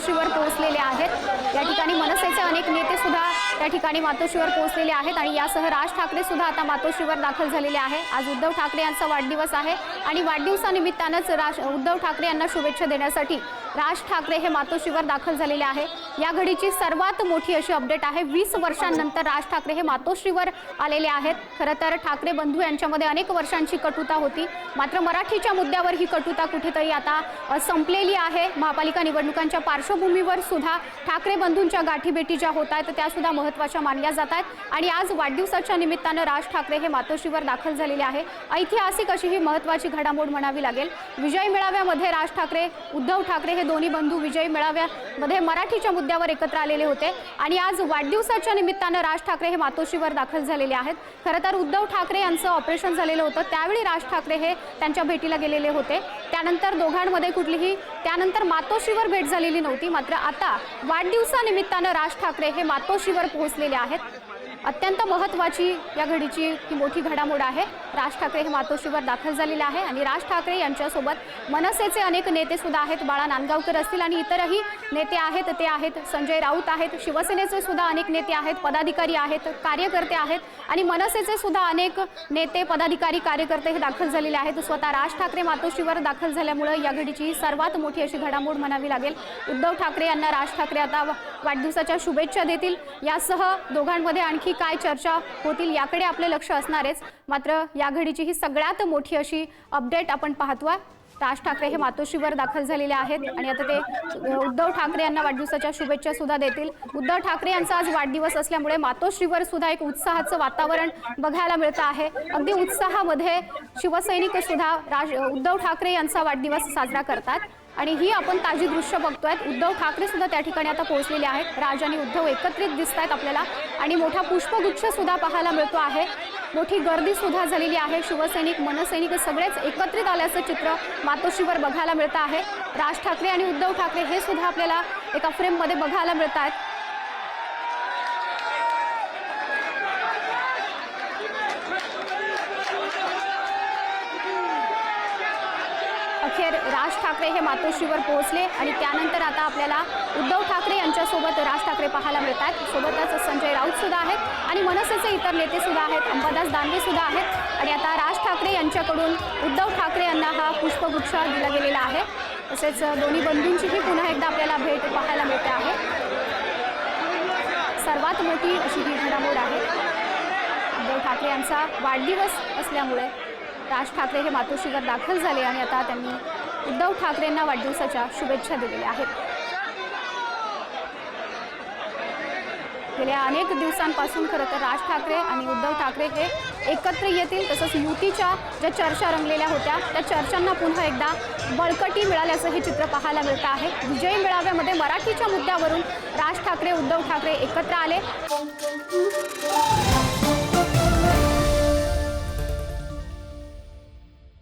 मातोश्रीवर पोहोचलेले आहेत. या ठिकाणी मनसेचे अनेक नेते सुद्धा त्या ठिकाणी मातोश्रीवर पोहोचलेले आहेत आणि यासह राज ठाकरे सुद्धा आता मातोश्रीवर दाखल झालेले आहे. आज उद्धव ठाकरे यांचा वाढदिवस आहे आणि वाढदिवसानिमित्तानंच राज उद्धव ठाकरे यांना शुभेच्छा देण्यासाठी राज ठाकरे हे मातोश्रीवर दाखल झालेले आहे या घडीची सर्वात मोठी अशी अपडेट आहे. वीस वर्षांनंतर राज ठाकरे हे मातोश्रीवर आलेले आहेत. खरं तर ठाकरे बंधू यांच्यामध्ये अनेक वर्षांची कटुता होती. मात्र मराठीच्या मुद्द्यावर ही कटुता कुठेतरी आता संपलेली आहे. महापालिका निवडणुकांच्या पार्श्वभूमीवर सुद्धा ठाकरे बंधूंच्या गाठीभेटी ज्या होत आहेत त्या सुद्धा महत्त्वाच्या मानल्या जात आहेत. आणि आज वाढदिवसाच्या निमित्तानं राज ठाकरे हे मातोश्रीवर दाखल झालेले आहे. ऐतिहासिक अशी ही महत्त्वाची घडामोड म्हणावी लागेल. विजय मेळाव्यामध्ये राज ठाकरे उद्धव ठाकरे हे दोन्ही बंधू विजय मेळाव्यामध्ये मराठीच्या मुद्द्यावर एकत्र आलेले होते. आणि आज वाढदिवसाच्या निमित्तानं राज ठाकरे हे मातोश्रीवर दाखल झालेले आहेत. खरं तर उद्धव ठाकरे यांचं ऑपरेशन झालेलं होतं. त्यावेळी राज ठाकरे हे त्यांच्या भेटीला गेलेले होते. त्यानंतर दोघांमध्ये कुठलीही त्यानंतर मातोश्रीवर भेट झालेली नव्हती मात्र आता वाढदिवसानिमित्तानं राज ठाकरे हे मातोश्रीवर पोहोचलेले आहेत. अत्यंत महत्त्वाची या घडीची ही मोठी घडामोड आहे. राज ठाकरे हे मातोश्रीवर दाखल झालेले आहे आणि राज ठाकरे यांच्यासोबत मनसेचे अनेक नेते सुद्धा आहेत. बाळा नांदगावकर असतील आणि इतरही नेते आहेत ते आहेत. संजय राऊत आहेत. शिवसेनेचे सुद्धा अनेक नेते आहेत पदाधिकारी आहेत कार्यकर्ते आहेत आणि मनसेचे सुद्धा अनेक नेते पदाधिकारी कार्यकर्ते हे दाखल झालेले आहेत. स्वतः राज ठाकरे मातोश्रीवर दाखल झाल्यामुळे या घडीची ही सर्वात मोठी अशी घडामोड म्हणावी लागेल. उद्धव ठाकरे यांना राज ठाकरे आता वा- वाढदिवसाच्या शुभेच्छा देतील. यासह दोघांमध्ये आणखी काय चर्चा होतील याकडे आपले लक्ष असणारेच. मात्र या घडीची ही सगळ्यात मोठी अशी अपडेट आपण पाहतो आहे राज ठाकरे हे मातोश्रीवर दाखल झालेले आहेत आणि आता ते उद्धव ठाकरे यांना वाढदिवसाच्या शुभेच्छा सुद्धा देतील. उद्धव ठाकरे यांचा आज वाढदिवस असल्यामुळे मातोश्रीवर सुद्धा एक उत्साहाचं वातावरण बघायला मिळतं आहे. अगदी उत्साहामध्ये शिवसैनिक सुद्धा राज उद्धव ठाकरे यांचा वाढदिवस साजरा करतात आणि ही आपण ताजी दृश्य बघतोय. उद्धव ठाकरे सुद्धा त्या ठिकाणी आता पोहोचलेले आहेत. राज आणि उद्धव एकत्रित दिसत आहेत आपल्याला आणि मोठा पुष्पगुच्छ सुद्धा पाहायला मिळतो आहे. मोठी गर्दी सुद्धा झालेली आहे. शिवसैनिक मनसैनिक सगळेच एकत्रित आल्याचं चित्र मातोश्रीवर बघायला मिळतं आहे. राज ठाकरे आणि उद्धव ठाकरे हे सुद्धा आपल्याला एका फ्रेममध्ये बघायला मिळत आहेत. अखेर राज ठाकरे हे मातोश्रीवर पोहोचले आणि त्यानंतर आता आपल्याला उद्धव ठाकरे यांच्यासोबत राज ठाकरे पाहायला मिळत आहेत. सोबतच संजय राऊत सुद्धा आहेत. आणि मनसेचे इतर नेते सुद्धा आहेत अंबादास दानवे सुद्धा आहेत. आणि आता राज ठाकरे यांच्याकडून उद्धव ठाकरे यांना हा पुष्पगुच्छ दिला गेलेला आहे. तसेच दोन्ही बंधूंचीही पुन्हा एकदा आपल्याला भेट पाहायला मिळते आहे. सर्वात मोठी अशी ही घडामोड आहे. उद्धव ठाकरे यांचा वाढदिवस असल्यामुळे राज ठाकरे हे मातोश्रीवर दाखल झाले आणि आता त्यांनी उद्धव ठाकरेंना वाढदिवसाच्या शुभेच्छा दिलेल्या आहेत. गेल्या अनेक दिवसांपासून खरं तर राज ठाकरे आणि उद्धव ठाकरे हे एकत्र येतील तसंच युतीच्या ज्या चर्चा रंगलेल्या होत्या त्या चर्चांना पुन्हा एकदा बळकटी मिळाल्याचं हे चित्र पाहायला मिळतं आहे. विजयी मेळाव्यामध्ये मराठीच्या मुद्द्यावरून राज ठाकरे उद्धव ठाकरे एकत्र आले.